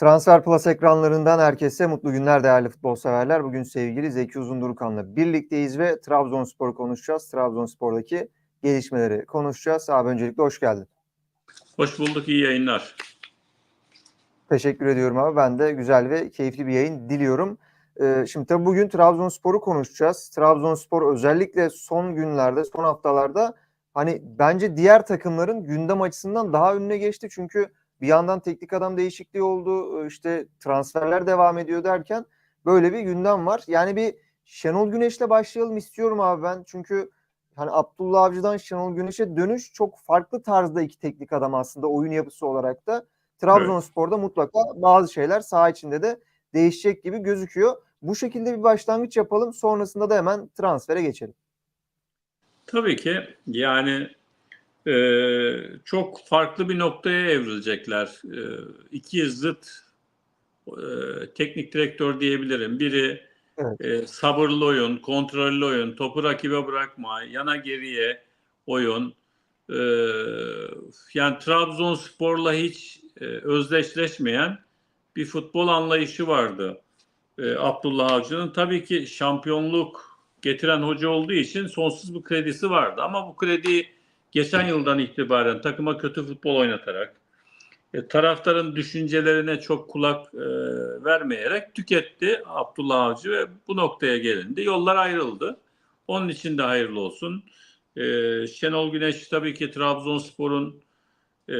Transfer Plus ekranlarından herkese mutlu günler değerli futbol severler. Bugün sevgili Zeki Uzundurukan'la birlikteyiz ve Trabzonspor'u konuşacağız. Trabzonspor'daki gelişmeleri konuşacağız. Abi öncelikle hoş geldin. Hoş bulduk, iyi yayınlar. Teşekkür ediyorum abi. Ben de güzel ve keyifli bir yayın diliyorum. Ee, şimdi tabii bugün Trabzonspor'u konuşacağız. Trabzonspor özellikle son günlerde, son haftalarda hani bence diğer takımların gündem açısından daha önüne geçti. Çünkü bir yandan teknik adam değişikliği oldu. işte transferler devam ediyor derken böyle bir gündem var. Yani bir Şenol Güneş'le başlayalım istiyorum abi ben. Çünkü hani Abdullah Avcı'dan Şenol Güneş'e dönüş çok farklı tarzda iki teknik adam aslında oyun yapısı olarak da. Trabzonspor'da evet. mutlaka bazı şeyler saha içinde de değişecek gibi gözüküyor. Bu şekilde bir başlangıç yapalım. Sonrasında da hemen transfere geçelim. Tabii ki yani e, çok farklı bir noktaya evrilecekler. E, iki zıt e, teknik direktör diyebilirim. Biri evet. e, sabırlı oyun, kontrollü oyun, topu rakibe bırakma, yana geriye oyun. E, yani Trabzonspor'la hiç e, özdeşleşmeyen bir futbol anlayışı vardı e, Abdullah Avcı'nın. Tabii ki şampiyonluk getiren hoca olduğu için sonsuz bir kredisi vardı. Ama bu krediyi geçen yıldan itibaren takıma kötü futbol oynatarak, e, taraftarın düşüncelerine çok kulak e, vermeyerek tüketti Abdullah Avcı ve bu noktaya gelindi. Yollar ayrıldı. Onun için de hayırlı olsun. E, Şenol Güneş tabii ki Trabzonspor'un e,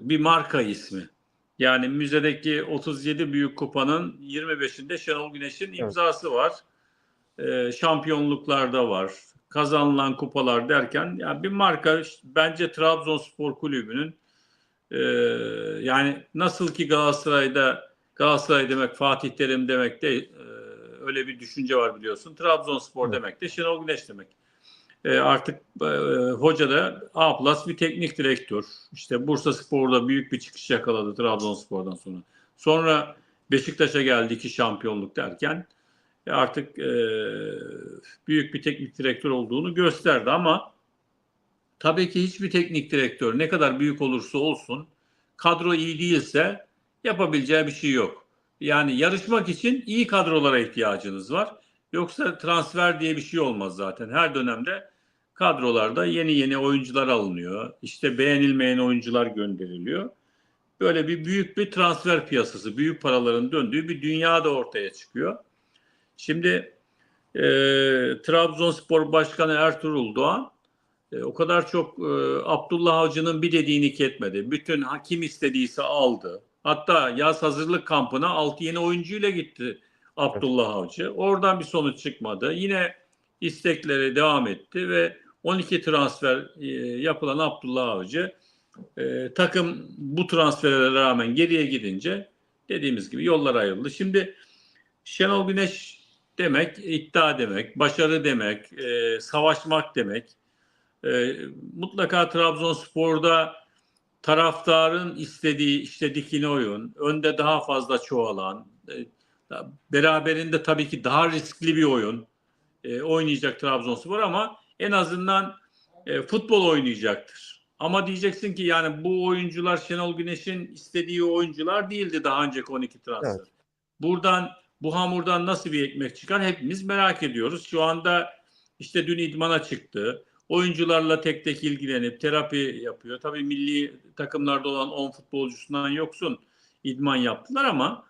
bir marka ismi. Yani müzedeki 37 büyük kupanın 25'inde Şenol Güneş'in imzası evet. var. E, şampiyonluklarda var. Kazanılan kupalar derken yani bir marka bence Trabzonspor Kulübü'nün e, yani nasıl ki Galatasaray'da Galatasaray demek Fatih Terim demek de e, öyle bir düşünce var biliyorsun. Trabzonspor evet. demek de Şenol Güneş demek. E, artık e, hoca da A plus bir teknik direktör. İşte Bursa Spor'da büyük bir çıkış yakaladı Trabzonspor'dan sonra. Sonra Beşiktaş'a geldi iki şampiyonluk derken artık e, büyük bir teknik direktör olduğunu gösterdi ama tabii ki hiçbir teknik direktör ne kadar büyük olursa olsun kadro iyi değilse yapabileceği bir şey yok. Yani yarışmak için iyi kadrolara ihtiyacınız var. Yoksa transfer diye bir şey olmaz zaten. Her dönemde kadrolarda yeni yeni oyuncular alınıyor. İşte beğenilmeyen oyuncular gönderiliyor. Böyle bir büyük bir transfer piyasası, büyük paraların döndüğü bir dünya da ortaya çıkıyor. Şimdi e, Trabzonspor Başkanı Ertuğrul Doğan e, o kadar çok e, Abdullah Avcı'nın bir dediğini ketmedi. Bütün hakim istediyse aldı. Hatta yaz hazırlık kampına 6 yeni oyuncuyla gitti Abdullah Avcı. Oradan bir sonuç çıkmadı. Yine istekleri devam etti ve 12 transfer e, yapılan Abdullah Avcı e, takım bu transferlere rağmen geriye gidince dediğimiz gibi yollar ayrıldı. Şimdi Şenol Güneş demek iddia demek, başarı demek, e, savaşmak demek. E, mutlaka Trabzonspor'da taraftarın istediği işte dikine oyun, önde daha fazla çoğalan, e, beraberinde tabii ki daha riskli bir oyun e, oynayacak Trabzonspor ama en azından e, futbol oynayacaktır. Ama diyeceksin ki yani bu oyuncular Şenol Güneş'in istediği oyuncular değildi daha önceki 12 transfer. Evet. Buradan bu hamurdan nasıl bir ekmek çıkar hepimiz merak ediyoruz. Şu anda işte dün idmana çıktı. Oyuncularla tek tek ilgilenip terapi yapıyor. Tabii milli takımlarda olan 10 futbolcusundan yoksun idman yaptılar ama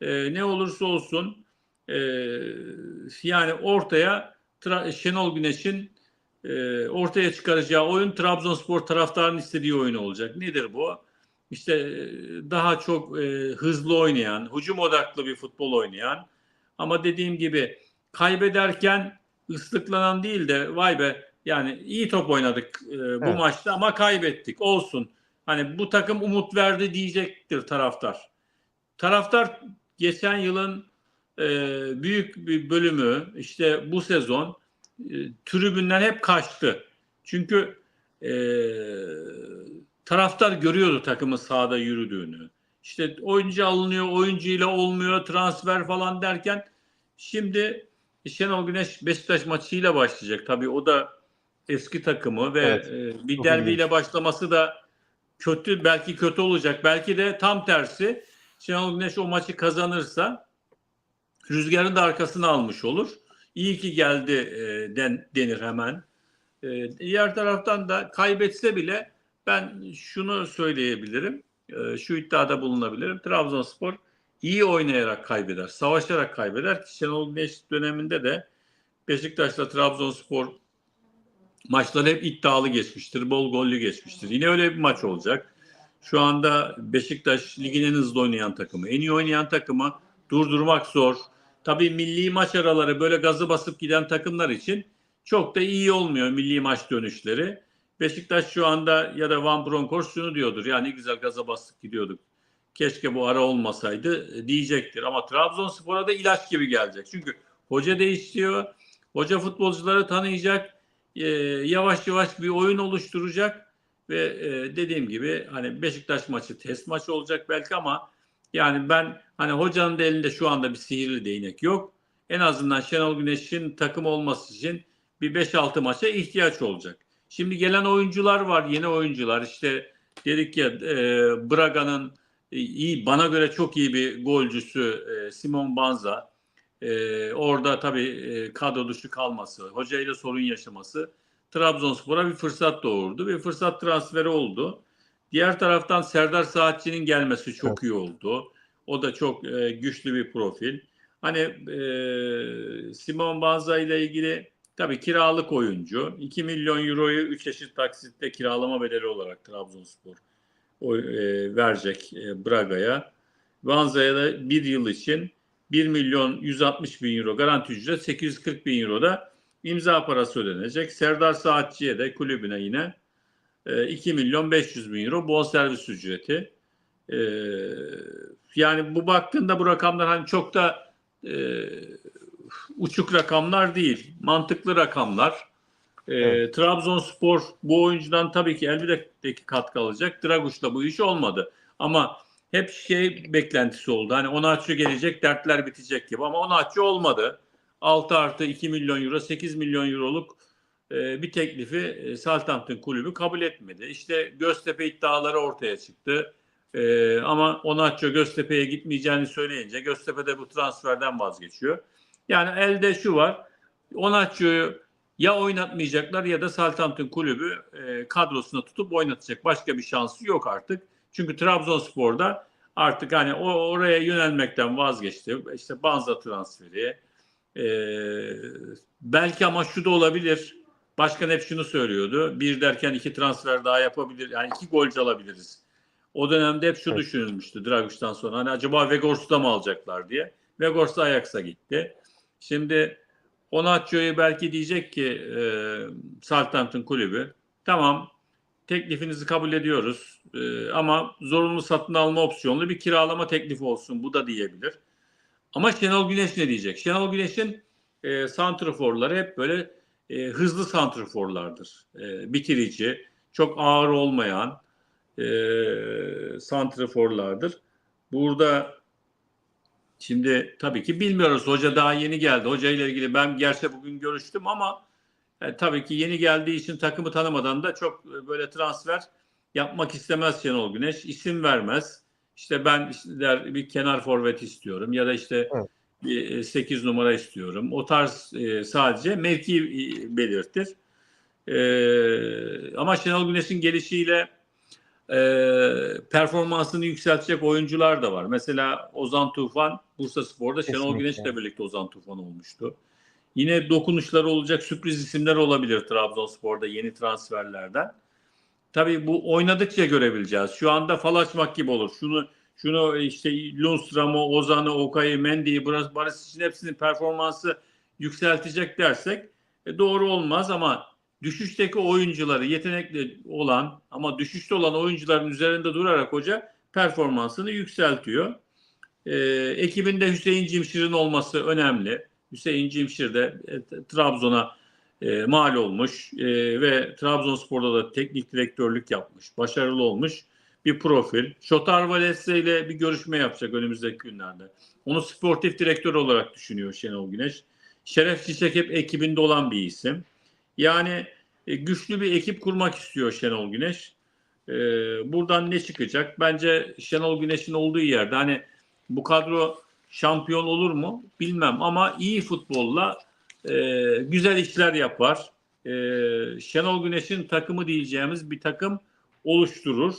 e, ne olursa olsun e, yani ortaya Tra- Şenol Güneş'in e, ortaya çıkaracağı oyun Trabzonspor taraftarının istediği oyun olacak. Nedir bu? İşte e, daha çok e, hızlı oynayan, hücum odaklı bir futbol oynayan ama dediğim gibi kaybederken ıslıklanan değil de vay be yani iyi top oynadık e, bu evet. maçta ama kaybettik olsun. Hani bu takım umut verdi diyecektir taraftar. Taraftar geçen yılın e, büyük bir bölümü işte bu sezon e, tribünden hep kaçtı. Çünkü e, taraftar görüyordu takımın sahada yürüdüğünü. İşte oyuncu alınıyor, oyuncuyla olmuyor, transfer falan derken şimdi Şenol Güneş Beşiktaş maçıyla başlayacak. Tabii o da eski takımı ve evet, e, bir derbiyle başlaması da kötü belki kötü olacak. Belki de tam tersi Şenol Güneş o maçı kazanırsa rüzgarın da arkasına almış olur. İyi ki geldi e, den, denir hemen. E, diğer taraftan da kaybetse bile ben şunu söyleyebilirim. E, şu iddiada bulunabilirim. Trabzonspor iyi oynayarak kaybeder, savaşarak kaybeder. Şenol Güneş döneminde de Beşiktaş'la Trabzonspor maçları hep iddialı geçmiştir, bol gollü geçmiştir. Yine öyle bir maç olacak. Şu anda Beşiktaş ligin en hızlı oynayan takımı, en iyi oynayan takımı durdurmak zor. Tabii milli maç araları böyle gazı basıp giden takımlar için çok da iyi olmuyor milli maç dönüşleri. Beşiktaş şu anda ya da Van Bronckhorst şunu diyordur. Ya ne güzel gaza bastık gidiyorduk. Keşke bu ara olmasaydı e, diyecektir. Ama Trabzonspor'a da ilaç gibi gelecek. Çünkü hoca değişiyor. Hoca futbolcuları tanıyacak. e, yavaş yavaş bir oyun oluşturacak ve e, dediğim gibi hani Beşiktaş maçı test maçı olacak belki ama yani ben hani hocanın da elinde şu anda bir sihirli değnek yok. En azından Şenol Güneş'in takım olması için bir 5-6 maça ihtiyaç olacak. Şimdi gelen oyuncular var, yeni oyuncular. İşte dedik ya e, Braga'nın e, iyi, bana göre çok iyi bir golcüsü e, Simon Banza. E, orada tabii e, kadro dışı kalması, hocayla sorun yaşaması Trabzonspor'a bir fırsat doğurdu ve fırsat transferi oldu. Diğer taraftan Serdar Saatçı'nın gelmesi çok Evet. iyi oldu. O da çok e, güçlü bir profil. Hani e, Simon Banza ile ilgili tabii kiralık oyuncu. 2 milyon euroyu 3 eşit taksitte kiralama bedeli olarak Trabzonspor o, e, verecek e, Braga'ya. Banza'ya da bir yıl için 1 milyon 160 bin euro garanti ücret 840 bin euro da imza parası ödenecek. Serdar Saatçı'ya da kulübüne yine e, 2 milyon 500 bin euro bonservis ücreti. E, yani bu baktığında bu rakamlar hani çok da e, uçuk rakamlar değil. Mantıklı rakamlar. E, Evet. Trabzonspor bu oyuncudan tabii ki elbette katkı alacak. Draguş'la bu iş olmadı. Ama hep şey beklentisi oldu. Hani Onaçu gelecek dertler bitecek gibi ama Onaçu olmadı. 6 artı 2 milyon euro 8 milyon euroluk e, bir teklifi e, Southampton kulübü kabul etmedi. İşte Göztepe iddiaları ortaya çıktı. E, ama Onaçu Göztepe'ye gitmeyeceğini söyleyince Göztepe de bu transferden vazgeçiyor. Yani elde şu var. Onaçu'yu ya oynatmayacaklar ya da Southampton kulübü e, kadrosuna tutup oynatacak. Başka bir şansı yok artık. Çünkü Trabzonspor'da artık hani o oraya yönelmekten vazgeçti. İşte Banza transferi. e, belki ama şu da olabilir. Başkan hep şunu söylüyordu. Bir derken iki transfer daha yapabilir. Yani iki golcü alabiliriz. O dönemde hep şu düşünülmüştü Draguş'tan sonra. Hani acaba Vegors'u da mı alacaklar diye. Vegors da Ajax'a gitti. Şimdi Onaçio'yu belki diyecek ki e, Southampton kulübü tamam teklifinizi kabul ediyoruz e, ama zorunlu satın alma opsiyonlu bir kiralama teklifi olsun bu da diyebilir. Ama Şenol Güneş ne diyecek? Şenol Güneş'in e, santraforları hep böyle e, hızlı santraforlardır. E, bitirici, çok ağır olmayan e, santraforlardır. Burada Şimdi tabii ki bilmiyoruz. Hoca daha yeni geldi. Hoca ile ilgili ben gerçi bugün görüştüm ama e, tabii ki yeni geldiği için takımı tanımadan da çok e, böyle transfer yapmak istemez Şenol Güneş. İsim vermez. İşte ben işte der, bir kenar forvet istiyorum ya da işte Evet. bir 8 numara istiyorum. O tarz e, sadece mevki e, belirtir. E, ama Şenol Güneş'in gelişiyle e, performansını yükseltecek oyuncular da var. Mesela Ozan Tufan Bursa Spor'da Şenol Kesinlikle. Güneş'le birlikte Ozan Tufan olmuştu. Yine dokunuşları olacak sürpriz isimler olabilir Trabzonspor'da yeni transferlerden. Tabii bu oynadıkça görebileceğiz. Şu anda fal açmak gibi olur. Şunu şunu işte Lundstram'ı, Ozan'ı, Okay'ı, Mendy'yi, Barış için hepsinin performansı yükseltecek dersek e, doğru olmaz ama düşüşteki oyuncuları yetenekli olan ama düşüşte olan oyuncuların üzerinde durarak hoca performansını yükseltiyor. Ee, ekibinde Hüseyin Cimşir'in olması önemli. Hüseyin Cimşir de e, Trabzon'a e, mal olmuş e, ve Trabzonspor'da da teknik direktörlük yapmış. Başarılı olmuş bir profil. Şotar Valese ile bir görüşme yapacak önümüzdeki günlerde. Onu sportif direktör olarak düşünüyor Şenol Güneş. Şeref Çiçek hep ekibinde olan bir isim. Yani e, güçlü bir ekip kurmak istiyor Şenol Güneş. E, buradan ne çıkacak? Bence Şenol Güneş'in olduğu yerde hani Bu kadro şampiyon olur mu bilmem ama iyi futbolla e, güzel işler yapar. Şenol Güneş'in takımı diyeceğimiz bir takım oluşturur.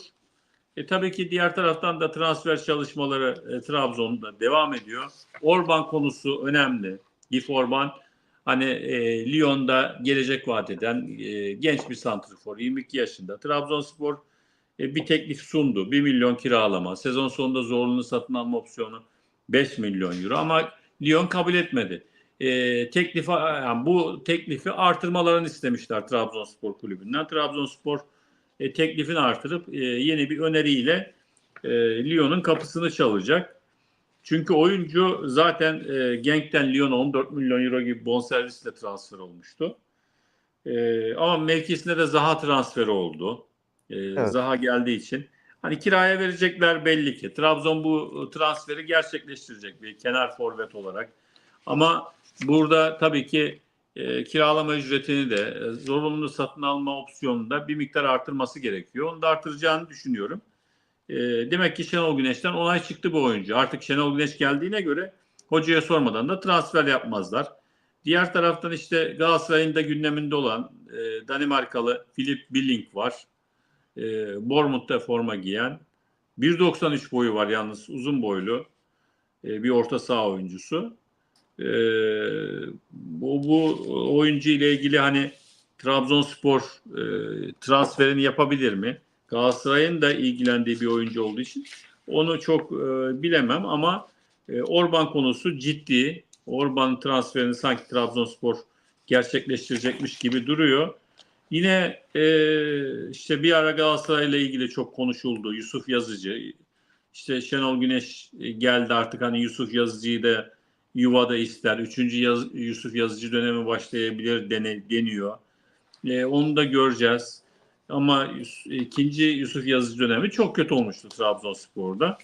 E, tabii ki diğer taraftan da transfer çalışmaları e, Trabzon'da devam ediyor. Orban konusu önemli. Gif Orban hani e, Lyon'da gelecek vaat eden e, genç bir santrfor 22 yaşında. Trabzonspor e, bir teklif sundu. 1 milyon kiralama. Sezon sonunda zorunlu satın alma opsiyonu 5 milyon euro ama Lyon kabul etmedi. E, teklifi yani bu teklifi artırmalarını istemişler Trabzonspor kulübünden. Trabzonspor e, teklifini artırıp e, yeni bir öneriyle e, Lyon'un kapısını çalacak. Çünkü oyuncu zaten e, Genk'ten Lyon'a 14 milyon euro gibi bonservisle transfer olmuştu. E, ama mevkisinde de Zaha transferi oldu. E, Evet. Zaha geldiği için. Hani kiraya verecekler belli ki. Trabzon bu transferi gerçekleştirecek bir kenar forvet olarak. Ama burada tabii ki e, kiralama ücretini de e, zorunlu satın alma opsiyonunu da bir miktar artırması gerekiyor. Onu da artıracağını düşünüyorum. E, demek ki Şenol Güneş'ten onay çıktı bu oyuncu. Artık Şenol Güneş geldiğine göre hocaya sormadan da transfer yapmazlar. Diğer taraftan işte Galatasaray'ın da gündeminde olan e, Danimarkalı Philip Billing var. E, Bournemouth'ta forma giyen. 1.93 boyu var yalnız uzun boylu e, bir orta saha oyuncusu. E, bu, bu oyuncu ile ilgili hani Trabzonspor e, transferini yapabilir mi? Galatasaray'ın da ilgilendiği bir oyuncu olduğu için onu çok e, bilemem ama e, Orban konusu ciddi. Orban transferini sanki Trabzonspor gerçekleştirecekmiş gibi duruyor. Yine e, işte bir ara Galatasaray ile ilgili çok konuşuldu. Yusuf Yazıcı. İşte Şenol Güneş e, geldi artık hani Yusuf Yazıcı'yı da yuvada ister. Üçüncü Yaz- Yusuf Yazıcı dönemi başlayabilir dene, deniyor. E, onu da göreceğiz. Ama Yus- ikinci Yusuf Yazıcı dönemi çok kötü olmuştu Trabzonspor'da.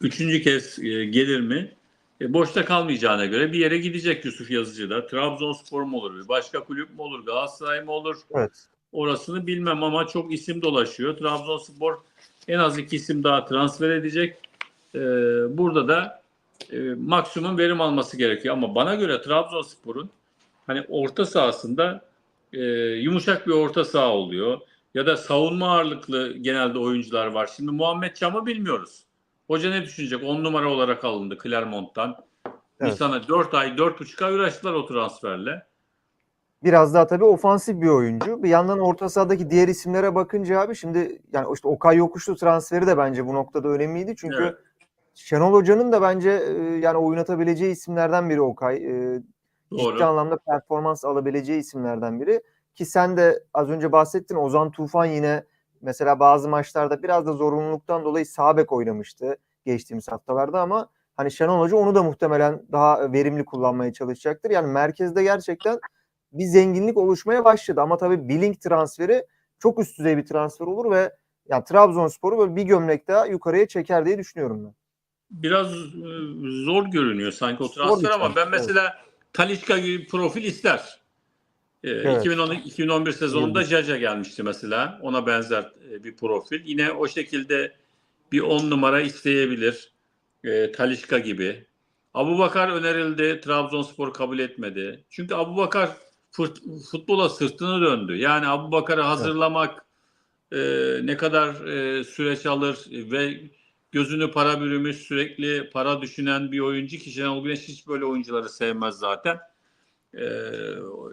Üçüncü kez e, gelir mi? E, boşta kalmayacağına göre bir yere gidecek Yusuf Yazıcı da. Trabzonspor mu olur? Bir başka kulüp mü olur? Galatasaray mı olur? Evet. Orasını bilmem ama çok isim dolaşıyor. Trabzonspor en az iki isim daha transfer edecek. E, burada da e, maksimum verim alması gerekiyor. Ama bana göre Trabzonspor'un hani orta sahasında e, yumuşak bir orta saha oluyor. Ya da savunma ağırlıklı genelde oyuncular var. Şimdi Muhammed Çam'ı bilmiyoruz. Hoca ne düşünecek? 10 numara olarak alındı Clermont'tan. Evet. Nisan'a 4 ay, 4,5 ay uğraştılar o transferle. Biraz daha tabii ofansif bir oyuncu. Bir yandan orta sahadaki diğer isimlere bakınca abi şimdi yani işte Okay Yokuşlu transferi de bence bu noktada önemliydi. Çünkü Evet. Şenol Hoca'nın da bence e, yani oynatabileceği isimlerden biri Okay. Doğru. ciddi anlamda performans alabileceği isimlerden biri. Ki sen de az önce bahsettin Ozan Tufan yine mesela bazı maçlarda biraz da zorunluluktan dolayı sağ bek oynamıştı geçtiğimiz haftalarda ama hani Şenol Hoca onu da muhtemelen daha verimli kullanmaya çalışacaktır. Yani merkezde gerçekten bir zenginlik oluşmaya başladı ama tabii Billing transferi çok üst düzey bir transfer olur ve yani Trabzonspor'u böyle bir gömlek daha yukarıya çeker diye düşünüyorum ben. Biraz e, zor görünüyor sanki o transfer bir ama ben mesela Talişka gibi bir profil ister. E, Evet. 2010 2011 sezonunda Jaja gelmişti mesela. Ona benzer e, bir profil. Yine o şekilde bir 10 numara isteyebilir. E, Talişka gibi. Abu Bakar önerildi. Trabzonspor kabul etmedi. Çünkü Abu Bakar fut- futbola sırtını döndü. Yani Abu Bakar'ı hazırlamak e, ne kadar e, süreç alır ve gözünü para bürümüş, sürekli para düşünen bir oyuncu ki Şenol Güneş hiç böyle oyuncuları sevmez zaten. Ee,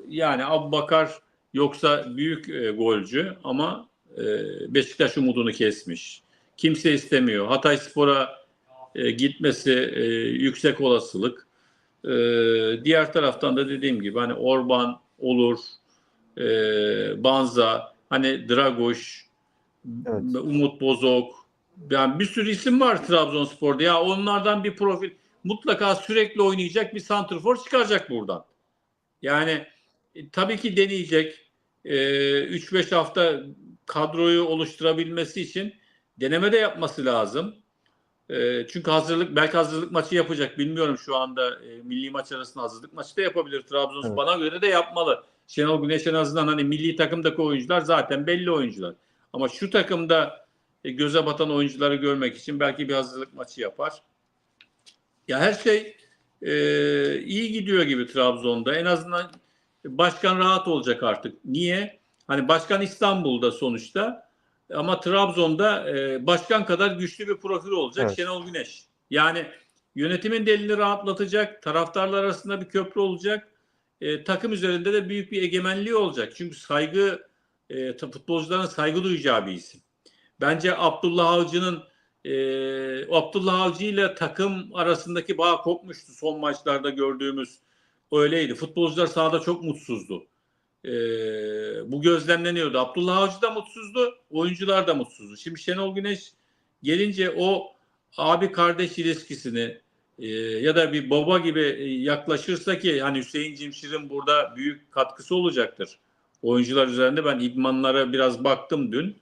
yani Abu Bakar yoksa büyük e, golcü ama e, Beşiktaş umudunu kesmiş. Kimse istemiyor. Hatay Spor'a e, gitmesi e, yüksek olasılık. E, diğer taraftan da dediğim gibi hani Orban olur, e, Banza, hani Dragoş, Evet. Umut Bozok. Yani bir sürü isim var Trabzonspor'da. Ya onlardan bir profil mutlaka sürekli oynayacak bir santrfor çıkaracak buradan. Yani e, tabii ki deneyecek. E, 3-5 hafta kadroyu oluşturabilmesi için deneme de yapması lazım. E, çünkü hazırlık belki hazırlık maçı yapacak. Bilmiyorum şu anda e, milli maç arasında hazırlık maçı da yapabilir Trabzonspor. Evet. Bana göre de yapmalı. Şenol Güneş en azından hani milli takımdaki oyuncular zaten belli oyuncular. Ama şu takımda e, göze batan oyuncuları görmek için belki bir hazırlık maçı yapar. Ya her şey e, iyi gidiyor gibi Trabzon'da. En azından başkan rahat olacak artık. Niye? Hani başkan İstanbul'da sonuçta ama Trabzon'da e, başkan kadar güçlü bir profil olacak Evet. Şenol Güneş. Yani yönetimin de elini rahatlatacak, taraftarlar arasında bir köprü olacak, e, takım üzerinde de büyük bir egemenliği olacak. Çünkü saygı, e, futbolcuların saygı duyacağı bir isim. Bence Abdullah Avcı'nın e, Abdullah Avcı ile takım arasındaki bağ kopmuştu son maçlarda gördüğümüz öyleydi. Futbolcular sahada çok mutsuzdu. E, bu gözlemleniyordu. Abdullah Avcı da mutsuzdu, oyuncular da mutsuzdu. Şimdi Şenol Güneş gelince o abi kardeş ilişkisini e, ya da bir baba gibi e, yaklaşırsa ki hani Hüseyin Cimşir'in burada büyük katkısı olacaktır. Oyuncular üzerinde ben idmanlara biraz baktım dün.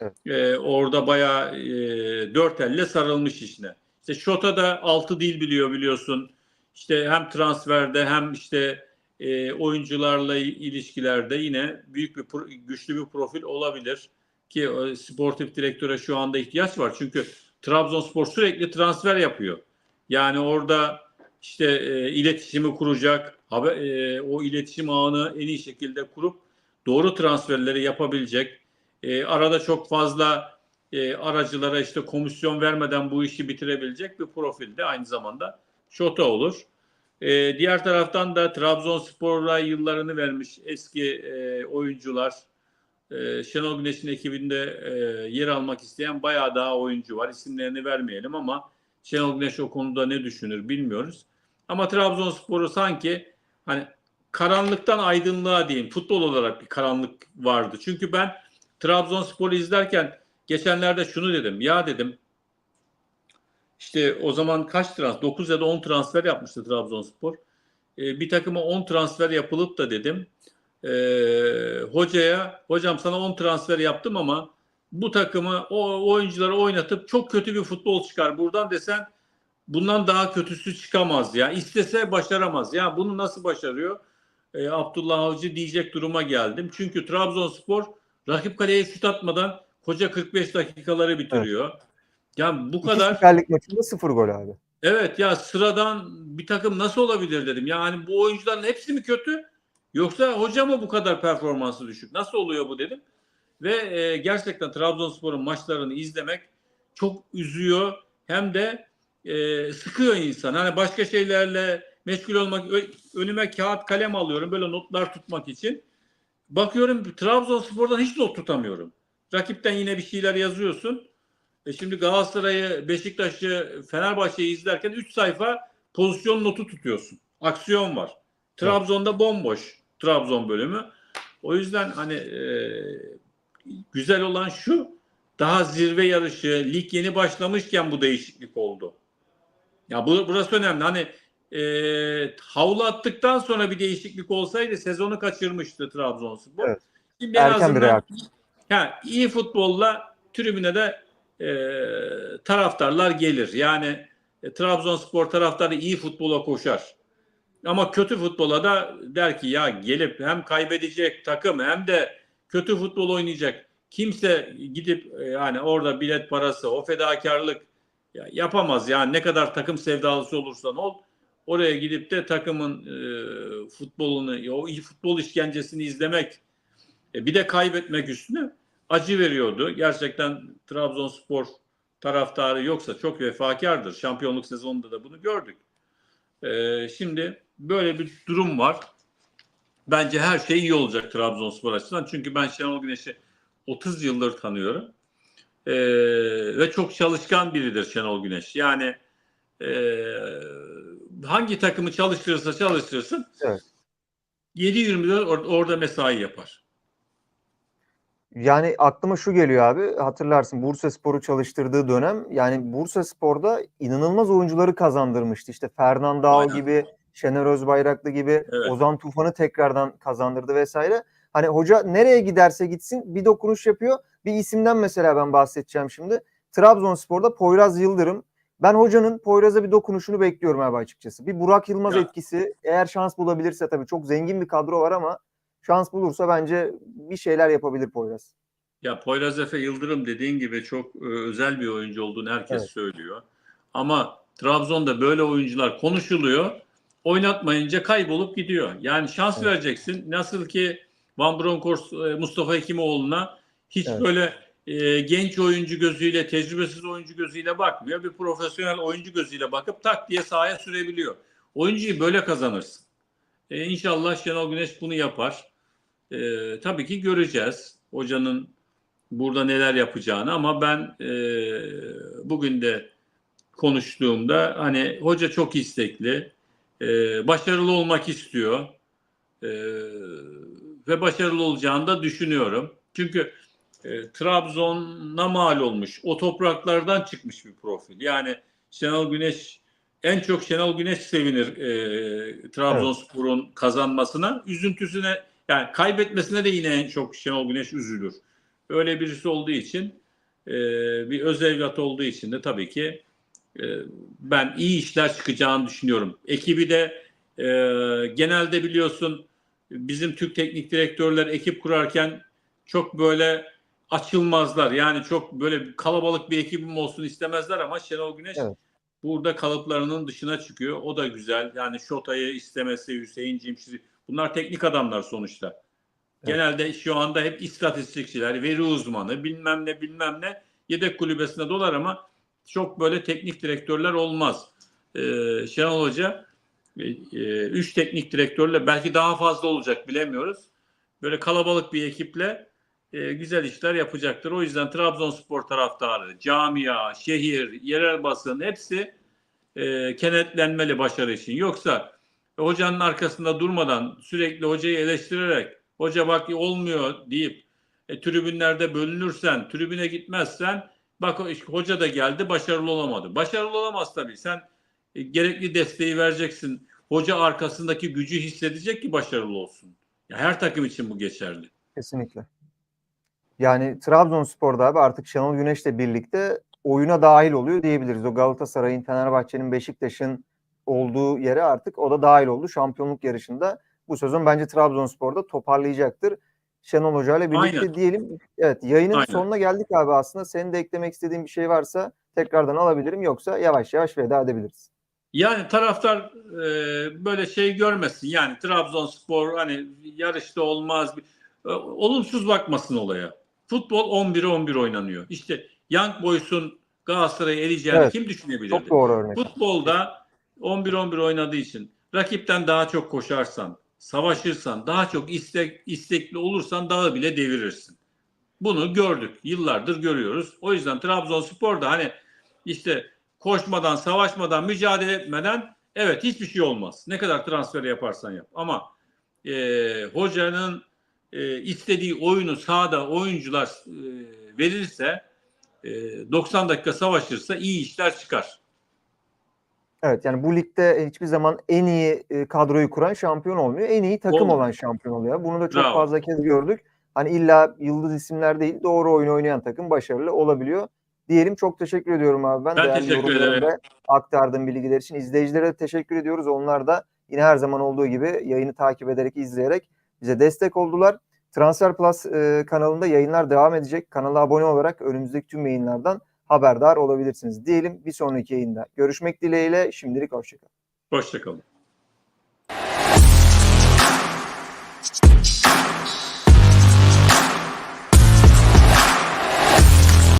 Evet. E, orada bayağı e, dört elle sarılmış işine. İşte Şota da altı dil biliyor biliyorsun. İşte hem transferde hem işte e, oyuncularla ilişkilerde yine büyük bir güçlü bir profil olabilir ki e, sportif direktöre şu anda ihtiyaç var. Çünkü Trabzonspor sürekli transfer yapıyor. Yani orada işte e, iletişimi kuracak, haber, e, o iletişim ağını en iyi şekilde kurup doğru transferleri yapabilecek. E, arada çok fazla e, aracılara işte komisyon vermeden bu işi bitirebilecek bir profilde aynı zamanda Şota olur. E, diğer taraftan da Trabzonspor'a yıllarını vermiş eski e, oyuncular, e, Şenol Güneş'in ekibinde e, yer almak isteyen bayağı daha oyuncu var. İsimlerini vermeyelim ama Şenol Güneş o konuda ne düşünür bilmiyoruz. Ama Trabzonspor'u sanki hani karanlıktan aydınlığa diyeyim futbol olarak bir karanlık vardı. Çünkü ben Trabzonspor'u izlerken geçenlerde şunu dedim. Ya dedim işte o zaman kaç transfer? 9 ya da 10 transfer yapmıştı Trabzonspor. E, bir takıma 10 transfer yapılıp da dedim e, hocaya hocam sana 10 transfer yaptım ama bu takımı o oyuncuları oynatıp çok kötü bir futbol çıkar buradan desen bundan daha kötüsü çıkamaz ya. İstese başaramaz. Ya bunu nasıl başarıyor? E, Abdullah Avcı diyecek duruma geldim. Çünkü Trabzonspor rakip kaleye şut atmadan koca 45 dakikaları bitiriyor. Ya bu İki kadar Süper Lig maçında sıfır gol abi. Evet ya sıradan bir takım nasıl olabilir dedim. Yani bu oyuncuların hepsi mi kötü? Yoksa hoca mı bu kadar performansı düşük? Nasıl oluyor bu dedim. Ve e, gerçekten Trabzonspor'un maçlarını izlemek çok üzüyor. Hem de e, sıkıyor insan. Hani başka şeylerle meşgul olmak önüme kağıt kalem alıyorum böyle notlar tutmak için. Bakıyorum Trabzonspor'dan hiç not tutamıyorum. Rakipten yine bir şeyler yazıyorsun. E şimdi Galatasaray'ı, Beşiktaş'ı, Fenerbahçe'yi izlerken 3 sayfa pozisyon notu tutuyorsun. Aksiyon var. Trabzon'da bomboş Trabzon bölümü. O yüzden hani e, güzel olan şu daha zirve yarışı, lig yeni başlamışken bu değişiklik oldu. Ya bu burası önemli. Hani e, havlu attıktan sonra bir değişiklik olsaydı sezonu kaçırmıştı Trabzonspor. Evet. Şimdi en Erken bir azından reaksiyon. ha, iyi futbolla tribüne de e, taraftarlar gelir. Yani e, Trabzonspor taraftarı iyi futbola koşar. Ama kötü futbola da der ki ya gelip hem kaybedecek takım hem de kötü futbol oynayacak. Kimse gidip e, yani orada bilet parası, o fedakarlık ya yapamaz. Yani ne kadar takım sevdalısı olursan ol oraya gidip de takımın e, futbolunu, o futbol işkencesini izlemek e, bir de kaybetmek üstüne acı veriyordu. Gerçekten Trabzonspor taraftarı yoksa çok vefakardır. Şampiyonluk sezonunda da bunu gördük. Ee, şimdi böyle bir durum var. Bence her şey iyi olacak Trabzonspor açısından. Çünkü ben Şenol Güneş'i 30 yıldır tanıyorum. Ee, ve çok çalışkan biridir Şenol Güneş. Yani e, hangi takımı çalıştırırsa çalıştırsın Evet. 7-24 or- orada mesai yapar. Yani aklıma şu geliyor abi. Hatırlarsın Bursa Spor'u çalıştırdığı dönem yani Bursa Spor'da inanılmaz oyuncuları kazandırmıştı. İşte Fernandao gibi, Şener Özbayraklı gibi, Evet. Ozan Tufan'ı tekrardan kazandırdı vesaire. Hani hoca nereye giderse gitsin bir dokunuş yapıyor. Bir isimden mesela ben bahsedeceğim şimdi. Trabzonspor'da Poyraz Yıldırım. Ben hocanın Poyraz'a bir dokunuşunu bekliyorum abi açıkçası. Bir Burak Yılmaz Ya. etkisi eğer şans bulabilirse tabii çok zengin bir kadro var ama şans bulursa bence bir şeyler yapabilir Poyraz. Ya Poyraz Efe Yıldırım dediğin gibi çok e, özel bir oyuncu olduğunu herkes Evet. söylüyor. Ama Trabzon'da böyle oyuncular konuşuluyor. Oynatmayınca kaybolup gidiyor. Yani şans Evet. vereceksin. Nasıl ki Van Bronckhorst e, Mustafa Hekimoğlu'na hiç Evet. böyle e, genç oyuncu gözüyle, tecrübesiz oyuncu gözüyle bakmıyor. Bir profesyonel oyuncu gözüyle bakıp tak diye sahaya sürebiliyor. Oyuncuyu böyle kazanırsın. E, inşallah Şenol Güneş bunu yapar. E, tabii ki göreceğiz hocanın burada neler yapacağını ama ben e, bugün de konuştuğumda hani hoca çok istekli, e, başarılı olmak istiyor e, ve başarılı olacağını da düşünüyorum. Çünkü e, Trabzon'a mal olmuş, o topraklardan çıkmış bir profil. Yani Şenol Güneş en çok Şenol Güneş sevinir e, Trabzonspor'un kazanmasına, üzüntüsüne yani kaybetmesine de yine en çok Şenol Güneş üzülür. Öyle birisi olduğu için e, bir öz evlat olduğu için de tabii ki e, ben iyi işler çıkacağını düşünüyorum. Ekibi de e, genelde biliyorsun bizim Türk teknik direktörler ekip kurarken çok böyle açılmazlar. Yani çok böyle kalabalık bir ekibim olsun istemezler ama Şenol Güneş Evet. burada kalıplarının dışına çıkıyor. O da güzel. Yani Şota'yı istemesi, Hüseyin Cimşir'i bunlar teknik adamlar sonuçta. Evet. Genelde şu anda hep istatistikçiler, veri uzmanı, bilmem ne bilmem ne yedek kulübesine dolar ama çok böyle teknik direktörler olmaz. Ee, Şenol Hoca e, e, üç teknik direktörle belki daha fazla olacak bilemiyoruz. Böyle kalabalık bir ekiple e, güzel işler yapacaktır. O yüzden Trabzonspor taraftarı, camia, şehir, yerel basın hepsi e, kenetlenmeli başarı için. Yoksa hocanın arkasında durmadan sürekli hocayı eleştirerek hoca bak olmuyor deyip e, tribünlerde bölünürsen, tribüne gitmezsen bak hoca da geldi başarılı olamadı. Başarılı olamaz tabii. Sen e, gerekli desteği vereceksin. Hoca arkasındaki gücü hissedecek ki başarılı olsun. Ya her takım için bu geçerli. Kesinlikle. Yani Trabzonspor'da abi artık Şenol Güneş'le birlikte oyuna dahil oluyor diyebiliriz. O Galatasaray'ın, Fenerbahçe'nin, Beşiktaş'ın olduğu yere artık o da dahil oldu. Şampiyonluk yarışında bu sezon bence Trabzonspor'da toparlayacaktır. Şenol Hoca ile birlikte Aynen. diyelim. Evet yayının Aynen. sonuna geldik abi aslında. Senin de eklemek istediğin bir şey varsa tekrardan alabilirim. Yoksa yavaş yavaş veda edebiliriz. Yani taraftar e, böyle şey görmesin. Yani Trabzonspor hani yarışta olmaz. E, olumsuz bakmasın olaya. Futbol 11'e 11 oynanıyor. İşte Young Boys'un Galatasaray'ı eleyeceğini Evet. kim düşünebilirdi? Çok doğru örnek. Futbolda 11-11 oynadığı için rakipten daha çok koşarsan, savaşırsan, daha çok istek, istekli olursan dağı bile devirirsin. Bunu gördük. Yıllardır görüyoruz. O yüzden Trabzonspor da hani işte koşmadan, savaşmadan, mücadele etmeden evet hiçbir şey olmaz. Ne kadar transfer yaparsan yap. Ama e, hocanın e, istediği oyunu sahada oyuncular e, verirse e, 90 dakika savaşırsa iyi işler çıkar. Evet yani bu ligde hiçbir zaman en iyi e, kadroyu kuran şampiyon olmuyor. En iyi takım Olmuyor. olan şampiyon oluyor. Bunu da çok Bravo. fazla kez gördük. Hani illa yıldız isimler değil doğru oyun oynayan takım başarılı olabiliyor. Diyelim çok teşekkür ediyorum abi ben. Ben teşekkür ederim. ve aktardığın bilgiler için. İzleyicilere de teşekkür ediyoruz. Onlar da yine her zaman olduğu gibi yayını takip ederek, izleyerek bize destek oldular. Transfer Plus e, kanalında yayınlar devam edecek. Kanala abone olarak önümüzdeki tüm yayınlardan haberdar olabilirsiniz. Diyelim bir sonraki yayında. Görüşmek dileğiyle şimdilik hoşçakalın. Hoşçakalın.